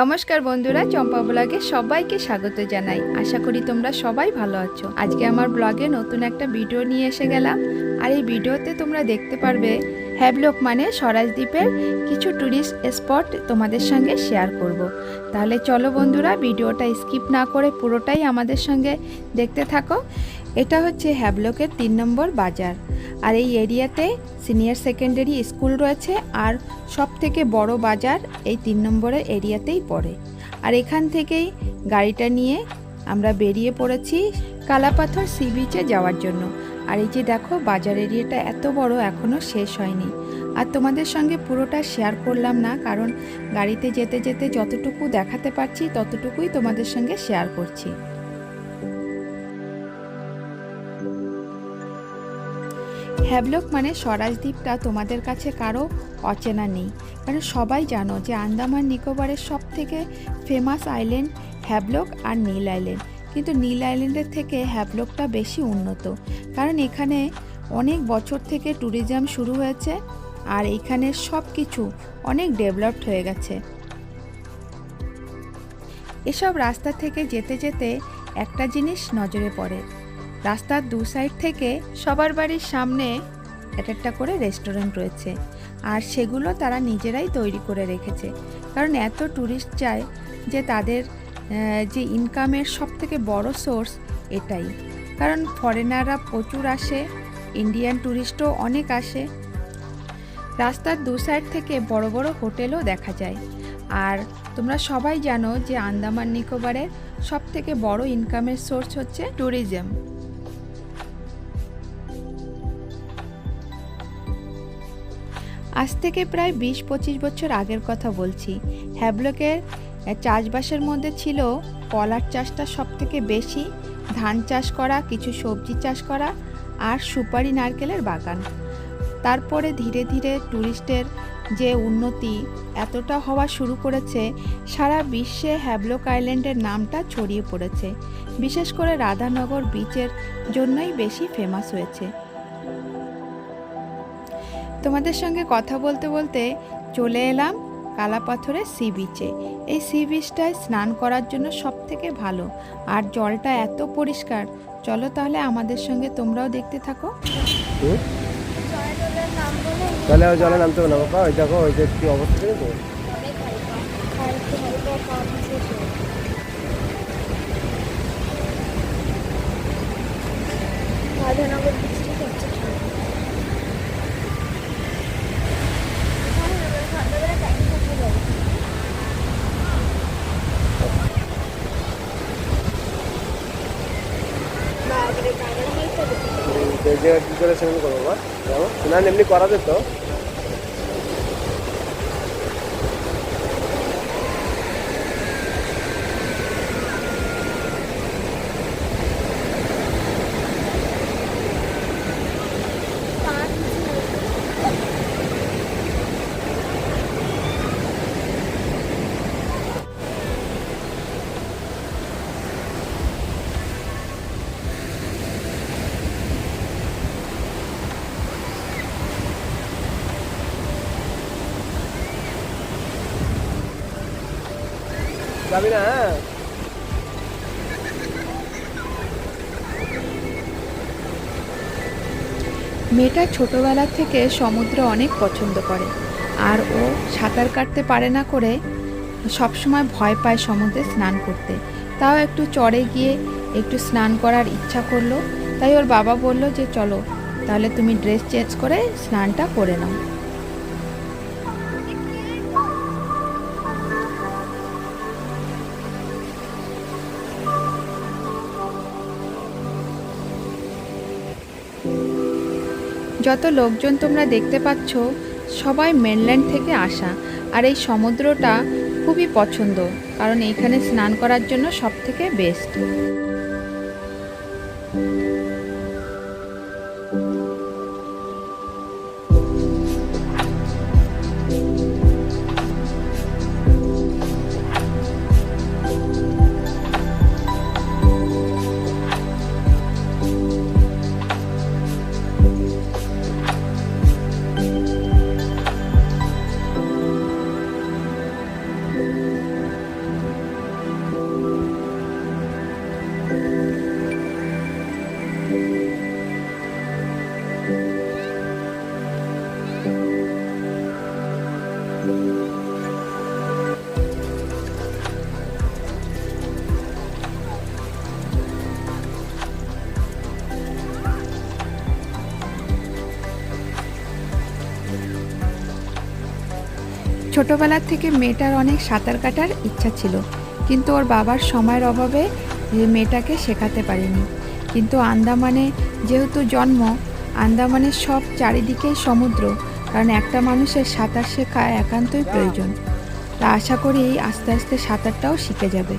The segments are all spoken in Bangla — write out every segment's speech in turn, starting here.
নমস্কার বন্ধুরা, চম্পা ব্লগে সবাইকে স্বাগত জানাই। আশা করি তোমরা সবাই ভালো আছো। আজকে আমার ব্লগে নতুন একটা ভিডিও নিয়ে এসে গেলাম। আর এই ভিডিওতে তোমরা দেখতে পারবে হ্যাবলক মানে স্বরাজদ্বীপের কিছু ট্যুরিস্ট স্পট তোমাদের সঙ্গে শেয়ার করব। তাহলে চলো বন্ধুরা, ভিডিওটা স্কিপ না করে পুরোটাই আমাদের সঙ্গে দেখতে থাকো। এটা হচ্ছে হ্যাবলকের তিন নম্বর বাজার। আর এই এরিয়াতে সিনিয়র সেকেন্ডারি স্কুল রয়েছে আর সব থেকে বড় বাজার এই তিন নম্বরের এরিয়াতেই পড়ে। আর এখান থেকেই গাড়িটা নিয়ে আমরা বেরিয়ে পড়েছি কালাপাথর সি বিচে যাওয়ার জন্য। আর এই যে দেখো, বাজার এরিয়াটা এত বড় এখনও শেষ হয়নি। আর তোমাদের সঙ্গে পুরোটা শেয়ার করলাম না, কারণ গাড়িতে যেতে যেতে যতটুকু দেখাতে পারছি, ততটুকুই তোমাদের সঙ্গে শেয়ার করছি। হ্যাবলক মানে স্বরাজ দ্বীপটা তোমাদের কাছে কারও অচেনা নেই। কারণ সবাই জানো যে আন্দামান নিকোবরের সব থেকে ফেমাস আইল্যান্ড হ্যাবলক আর নীল আইল্যান্ড কিন্তু নীল আইল্যান্ডের থেকে হ্যাবলকটা বেশি উন্নত। কারণ এখানে অনেক বছর থেকে ট্যুরিজম শুরু হয়েছে আর এখানে সব কিছু অনেক ডেভেলপড হয়ে গেছে। এসব রাস্তা থেকে যেতে যেতে একটা জিনিস নজরে পড়ে। রাস্তার দু সাইড থেকে সবার বাড়ির সামনে এক একটা করে রেস্টুরেন্ট রয়েছে। আর সেগুলো তারা নিজেরাই তৈরি করে রেখেছে। কারণ এত ট্যুরিস্ট চায় যে তাদের যে ইনকামের সব থেকে বড় সোর্স এটাই। কারণ ফরেনাররা প্রচুর আসে ইন্ডিয়ান ট্যুরিস্টও অনেক আসে। রাস্তার দু সাইড থেকে বড় বড় হোটেলও দেখা যায়। আর তোমরা সবাই জানো যে আন্দামান নিকোবরের সব থেকে বড় ইনকামের সোর্স হচ্ছে ট্যুরিজম আজ থেকে প্রায় বিশ পঁচিশ বছর আগের কথা বলছি। হ্যাবলকের চাষবাসের মধ্যে ছিল কলার চাষটা সব থেকে বেশি, ধান চাষ করা, কিছু সবজি চাষ করা আর সুপারি নারকেলের বাগান। তারপরে ধীরে ধীরে ট্যুরিস্টের যে উন্নতি এতটা হওয়া শুরু করেছে, সারা বিশ্বে হ্যাবলক আইল্যান্ডের নামটা ছড়িয়ে পড়েছে। বিশেষ করে রাধানগর বিচের জন্যই বেশি ফেমাস হয়েছে। তোমাদের সঙ্গে কথা বলতে বলতে চলে এলাম কালাপাথরের সি বিচে। এই সি বিচটায় স্নান করার জন্য সব থেকে ভালো। আর জলটা এত পরিষ্কার। চলো তাহলে আমাদের সঙ্গে তোমরাও দেখতে থাকো? তাহলে ওই জলে নামতে হবে না বাবা। ওই দেখো ওই যে কি অবস্থা দেখো রাধানগর বৃষ্টি হচ্ছে সন্ধ্যাবেলা টাইম থাকতে যাবে বাবারে পাগল হয়ে যাবে যে স্নান করব বাবা যাব। স্নান এমনি করা যেত। যাবি না হ্যাঁ? মেয়েটা ছোটবেলা থেকে সমুদ্র অনেক পছন্দ করে, আর ও সাঁতার কাটতে পারে না করে সবসময় ভয় পায় সমুদ্রে স্নান করতে। তাও একটু চড়ে গিয়ে একটু স্নান করার ইচ্ছা করল, তাই ওর বাবা বলল যে, চলো, তাহলে তুমি ড্রেস চেঞ্জ করে স্নানটা করে নাও। যত লোকজন তোমরা দেখতে পাচ্ছ, সবাই মেনল্যান্ড থেকে আসা। আর এই সমুদ্রটা খুবই পছন্দ, কারণ এইখানে স্নান করার জন্য সবথেকে বেস্ট। ছোটবেলা থেকে মেয়েটার অনেক সাঁতার কাটার ইচ্ছা ছিল, কিন্তু ওর বাবার সময়ের অভাবে মেয়েটাকে শেখাতে পারেনি। কিন্তু আন্দামানে যেহেতু জন্ম আন্দামানের সব চারিদিকেই সমুদ্র, কারণ একটা মানুষের সাঁতার শেখা একান্তই প্রয়োজন। তা আশা করি আস্তে আস্তে সাঁতারটাও শিখে যাবে।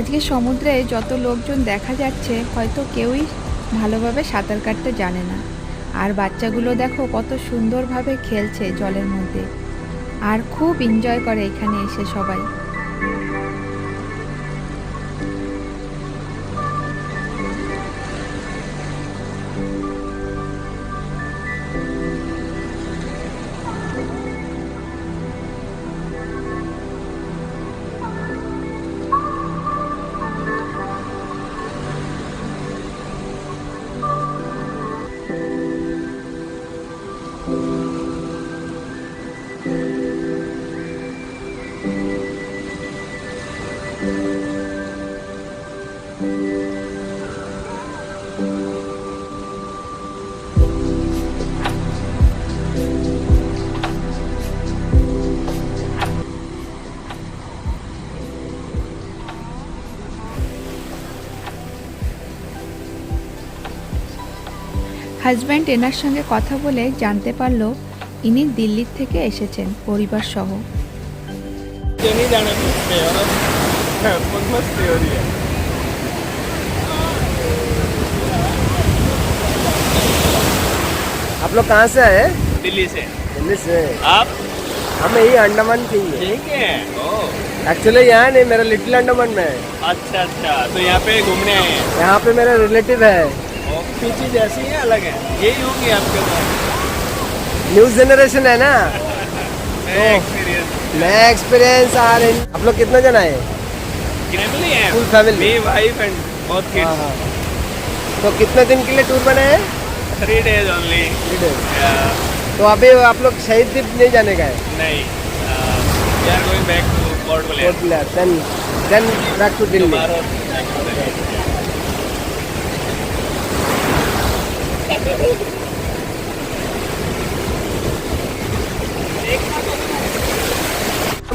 আজকে সমুদ্রে যত লোকজন দেখা যাচ্ছে, হয়তো কেউই ভালোভাবে সাঁতার কাটতে জানে না। আর বাচ্চাগুলো দেখো কত সুন্দরভাবে খেলছে জলের মধ্যে। আর খুব এনজয় করে এখানে এসে সবাই। হাজব্যান্ড এনার সঙ্গে কথা বলে জানতে পারলো ইনি দিল্লির থেকে এসেছেন পরিবার সহ ये नहीं जाना पीछे और बहुत मस्ती हो रही है आप लोग कहाँ से आए दिल्ली से दिल्ली से आप हम यही अंडमान के ही ठीक है ओ एक्चुअली यहाँ नहीं मेरा लिटिल अंडमान में है अच्छा अच्छा तो यहाँ पे घूमने आए हैं यहाँ पे मेरा रिलेटिव है जैसी है अलग है। यही होगी आपके पास न्यू जनरेशन है ना? नया एक्सपीरियंस आ रहे आप लोग कितना जन आए? फैमिली है। Family. Me wife and kids हाँ तो कितने दिन के लिए टूर बने हैं? Three days only Three days. तो अभी आप लोग शहीद द्वीप नहीं जाने का है? नहीं। We are going back to Port Blair Port Blair. Then, then back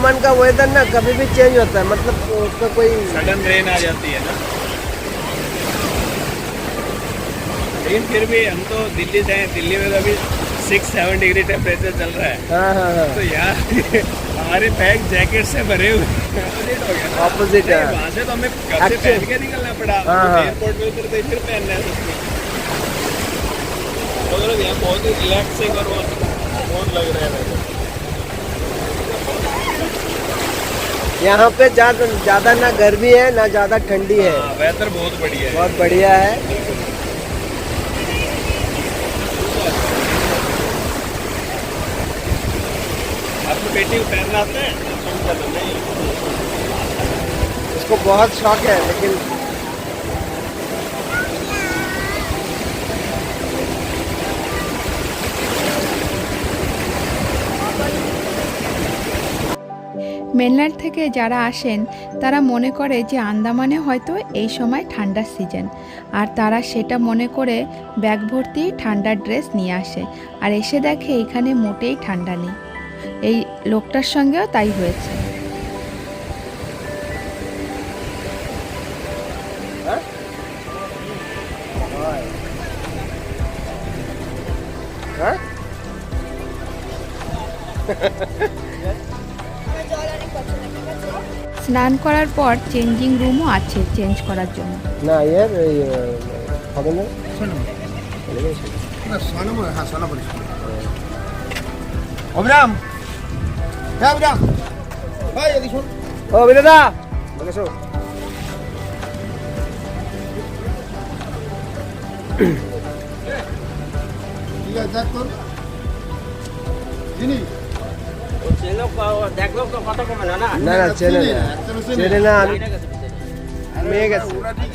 मन का वेदर ना कभी भी चेंज होता है मतलब उसका कोई सडन रेन आ जाती है ना। लेकिन फिर भी हम तो दिल्ली से हैं दिल्ली में कभी सिक्स सेवन डिग्री टेम्परेचर चल रहा है। हाँ हाँ हाँ। तो यार हमारे बैग जैकेट से भरे हुए Opposite हो। ऑपोजिट है। वहाँ से तो हमें घर से पहन के निकलना पड़ा। हाँ, हाँ। एयरपोर्ट में उतरते ही फिर पहनना है तो बहुत ही रिलैक्सिंग और बहुत बहुत लग रहा है यहाँ पे ज़्यादा ज़्यादा ना गर्मी है ना ज़्यादा ठंडी है। हाँ वेदर बहुत बढ़िया है। बहुत बढ़िया है। आपको बेटी को पहनना आता है? नहीं इसको बहुत शौक है लेकिन মেনল্যান্ড থেকে যারা আসেন, তারা মনে করে যে আন্দামানে হয়তো এই সময় ঠান্ডার সিজন। আর তারা সেটা মনে করে ব্যাগ ভর্তি ঠান্ডার ড্রেস নিয়ে আসে আর এসে দেখে এখানে মোটেই ঠান্ডা নেই। এই লোকটার সঙ্গেও তাই হয়েছে। স্নান করার পর চেঞ্জিং রুমও আছে চেঞ্জ করার জন্য। না ইয়ে এই, হবে না? অবিরাম হ্যাঁ অবিরাম ভাই এদিকে শোন। ও বিনোদা! বলে ঠিক আছে দেখ তোর। চিনি? না না চেনে না চেনে না আমি মেয়ে গেছে ওটা ঠিক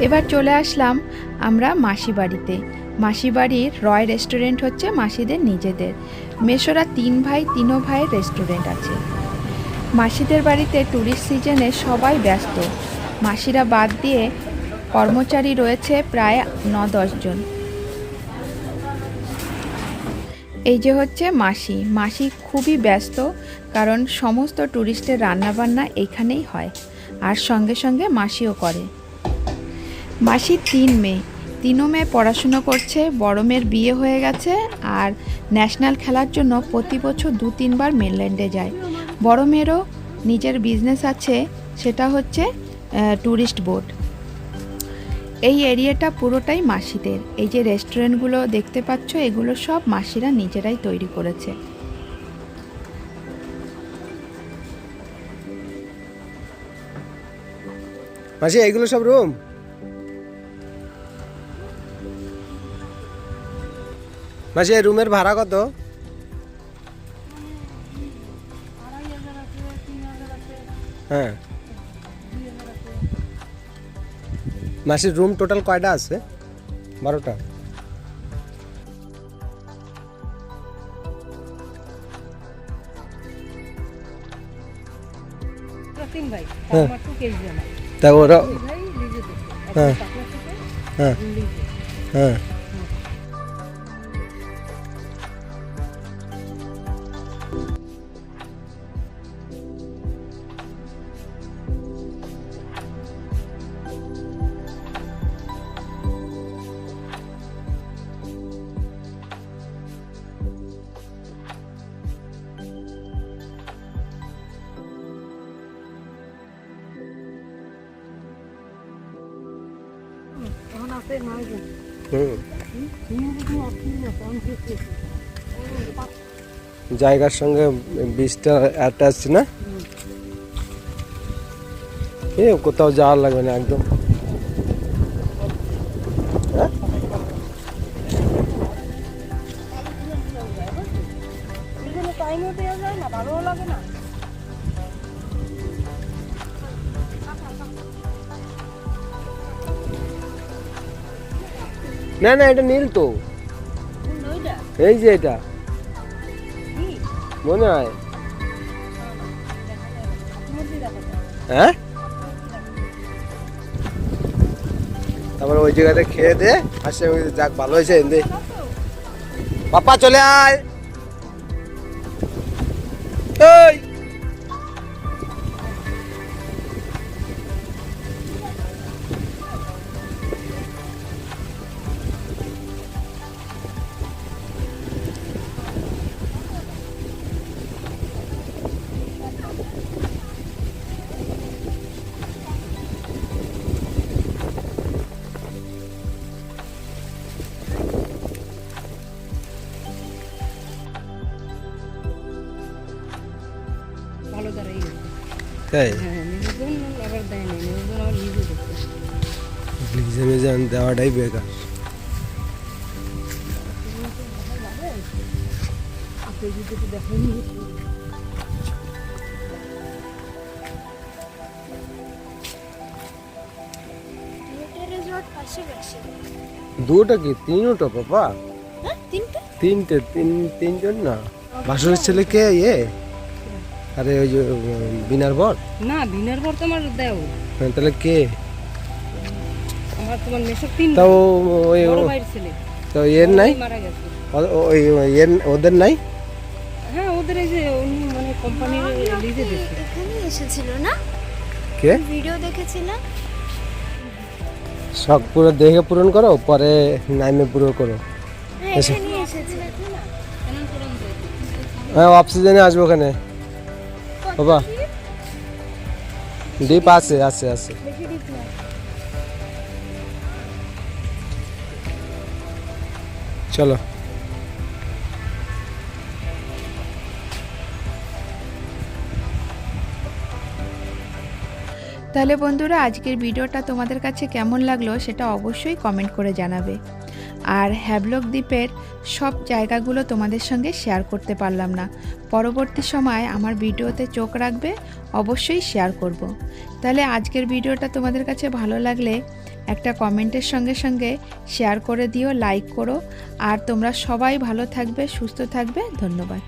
এবার চলে আসলাম আমরা মাসি বাড়িতে মাসি বাড়ির রয় রেস্টুরেন্ট হচ্ছে মাসিদের নিজেদের। মেশোরা তিন ভাই, তিনও ভাইয়ের রেস্টুরেন্ট আছে। মাসিদের বাড়িতে ট্যুরিস্ট সিজনে সবাই ব্যস্ত। মাসিরা বাদ দিয়ে কর্মচারী রয়েছে প্রায় ন জন। এই যে হচ্ছে মাসি। মাসি খুবই ব্যস্ত, কারণ সমস্ত ট্যুরিস্টের রান্নাবান্না এখানেই হয়। আর সঙ্গে সঙ্গে মাসিও করে। মাসির তিন মেয়ে। তিনও মেয়ে পড়াশুনো করছে, বড় মেয়ের বিয়ে হয়ে গেছে আর ন্যাশনাল খেলার জন্য প্রতি বছর দু তিনবার মেনল্যান্ডে যায়। বড় মেয়েরও নিজের বিজনেস আছে, সেটা হচ্ছে ট্যুরিস্ট বোট। এই এরিয়াটা পুরোটাই মাসিদের। এই যে রেস্টুরেন্টগুলো দেখতে পাচ্ছ, এগুলো সব মাসিরা নিজেরাই তৈরি করেছে। মাসি এইগুলো সব রুম মাসি এই রুমের ভাড়া কত? হ্যাঁ। মাসির রুম টোটাল কয়টা আছে? বারোটা। ভাই তা ওরা হ্যাঁ হ্যাঁ হ্যাঁ। জায়গার সঙ্গে বীজটা অ্যাটাচ না? কোথাও যাওয়ার লাগবে না একদম। ভালোও লাগে না না না, এটা নীল তো। এই যে এটা। মনে হয়। হ্যাঁ? তারপরে ওই জায়গাতে খেয়ে দে, আসে যাক, ভালো হয়েছে বাপ্পা চলে আয়। মিজে দেওয়াটাই বেকার। দুটো কি? তিনটা পাপা হ্যাঁ তিনটে? তিনটে তিন তিনজন না। বাসুরের ছেলে কে? ইয়ে আরে ওই যে বিনার বর? না বিনার পর তো আমার দেও। হ্যাঁ, তাহলে কে? আমার তোমার মেশক তিন তাও ওই বড় ভাইয়ের ছেলে। তো এর নাই? মারা গেছে। ও- ওই এর ওদের নাই? হ্যাঁ ওদের এই যে উনি মানে কোম্পানির লিজে এখানে এসেছিল না? কে? ভিডিও দেখেছিলাম শখ পুরো দেখে পূরণ করো পরে নাইমে পুরো করো। হ্যাঁ হ্যাঁ অক্সিজেনে আসব ওখানে। বাবা। ডিপ আছে আছে আছে। চলো। তাহলে বন্ধুরা, আজকের ভিডিওটা তোমাদের কাছে কেমন লাগল সেটা অবশ্যই কমেন্ট করে জানাবে। আর হ্যাভলক দ্বীপের সব জায়গাগুলো তোমাদের সঙ্গে শেয়ার করতে পারলাম না। পরবর্তী সময় আমার ভিডিওতে চোখ রাখবে, অবশ্যই শেয়ার করব। তাহলে আজকের ভিডিওটা তোমাদের কাছে ভালো লাগলে একটা কমেন্টের সঙ্গে সঙ্গে শেয়ার করে দিও, লাইক করো। আর তোমরা সবাই ভালো থাকবে, সুস্থ থাকবে। ধন্যবাদ।